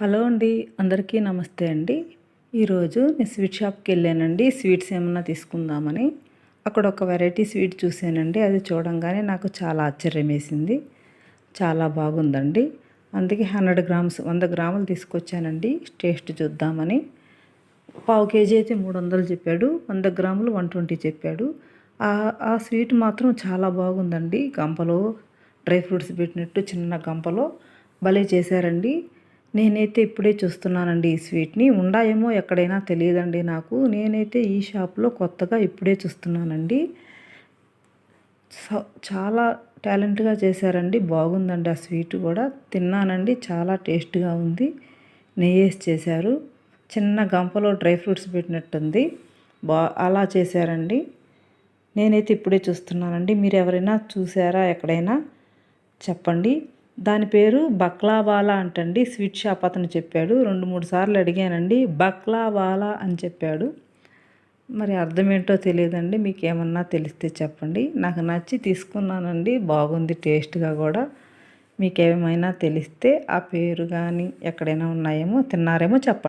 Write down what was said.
Hello అండి అందరికీ నమస్తే అండి. ఈరోజు నేను స్వీట్ షాప్కి వెళ్ళానండి స్వీట్స్ ఏమన్నా తీసుకుందామని. అక్కడ ఒక వెరైటీ స్వీట్ చూసానండి అది చూడంగానే నాకు చాలా ఆశ్చర్యం వేసింది. చాలా బాగుందండి. అందుకే హండ్రెడ్ గ్రామ్స్ వంద గ్రాములు తీసుకొచ్చానండి టేస్ట్ చూద్దామని. పావు కేజీ అయితే మూడు వందలు చెప్పాడు వంద గ్రాములు వన్ ట్వంటీ చెప్పాడు. ఆ స్వీట్ మాత్రం చాలా బాగుందండి. గంపలో డ్రై ఫ్రూట్స్ పెట్టినట్టు చిన్న గంపలో భలే చేశారండి. నేనైతే ఇప్పుడే చూస్తున్నానండి ఈ స్వీట్ని. ఉండాయేమో ఎక్కడైనా తెలియదండి నాకు. నేనైతే ఈ షాప్లో కొత్తగా ఇప్పుడే చూస్తున్నానండి. చాలా టాలెంట్గా చేశారండి. బాగుందండి ఆ స్వీట్ కూడా. తిన్నానండి. చాలా టేస్ట్గా ఉంది. నెయ్యేసి చేశారు. చిన్న గంపలో డ్రై ఫ్రూట్స్ పెట్టినట్టుంది. బా అలా చేశారండి. నేనైతే ఇప్పుడే చూస్తున్నానండి. మీరు ఎవరైనా చూసారా ఎక్కడైనా? చెప్పండి. దాని పేరు బక్లావాలా అంటండి. స్వీట్ షాప్ అతను చెప్పాడు. రెండు మూడు సార్లు అడిగానండి. బక్లావాలా అని చెప్పాడు. మరి అర్థం ఏంటో తెలియదండి. మీకు ఏమన్నా తెలిస్తే చెప్పండి. నాకు నచ్చి తీసుకున్నానండి. బాగుంది టేస్ట్గా కూడా. మీకు ఏమైనా తెలిస్తే ఆ పేరు కానీ ఎక్కడైనా ఉన్నాయేమో తిన్నారేమో చెప్పండి.